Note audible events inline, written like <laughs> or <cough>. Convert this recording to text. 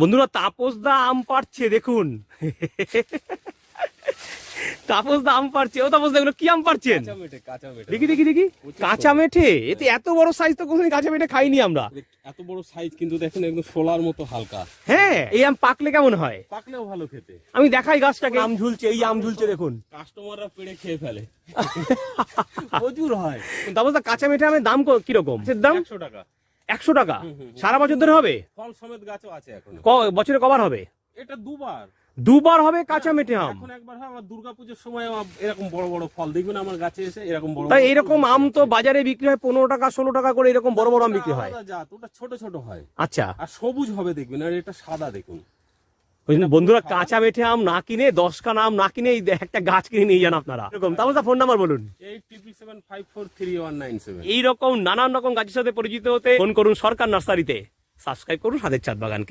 বন্ধুরা তাপস দা আম পাড়ছে দেখুন। তাপস দা আম পাড়ছে। ও তাপস দা এগুলো কি আম পাড়ছেন? দেখি দেখি দেখি। কাঁচা মেঠে? এতে এত বড় সাইজ তো কোনোদিন কাঁচা মেঠে খাইনি আমরা। এত বড় সাইজ কিন্তু দেখেন একদম সোলার মতো হালকা। হ্যাঁ এই আম পাকলে কেমন হয়? পাকলেও ভালো খেতে। আমি দেখাই গাছটাকে। আম ঝুলছে এই আম ঝুলছে দেখুন। কাস্টমাররা পেড়ে খেয়ে ফেলে। <laughs> প্রচুর হয়। তাপস দা কাঁচা মেঠে আমের দাম কীরকম? দাম একশো টাকা। একশো টাকা? সারা বছর ধরে হবে? ফল সমেত গাছও আছে এখন। বছরে কবার হবে? এটা দুবার। দুবার হবে কাঁচা মেঠে আম? এখন একবার হয় আবার দুর্গাপুজোর সময় এরকম বড় বড় ফল। দেখবেন আমার গাছে এসে এরকম বড় তাই এরকম আম তো বাজারে বিক্রি হয় পনেরো টাকা ষোলো টাকা করে এরকম বড় বড় আম বিক্রি হয়। জাত ওটা ছোট ছোট হয়। আচ্ছা। আর সবুজ হবে দেখবেন আর এটা সাদা দেখুন। বন্ধুরা কাঁচা মেঠে আম না কিনে দশখানা আম না কিনে এই একটা গাছ কিনে নিয়ে যান আপনারা। এরকম। তাহলে ফোন নাম্বার বলুন। এইট এইরকম নানান রকম গাছের সাথে পরিচিত হতে ফোন করুন সরকার নার্সারিতে। সাবস্ক্রাইব করুন সাদের চাঁদ বাগানকে।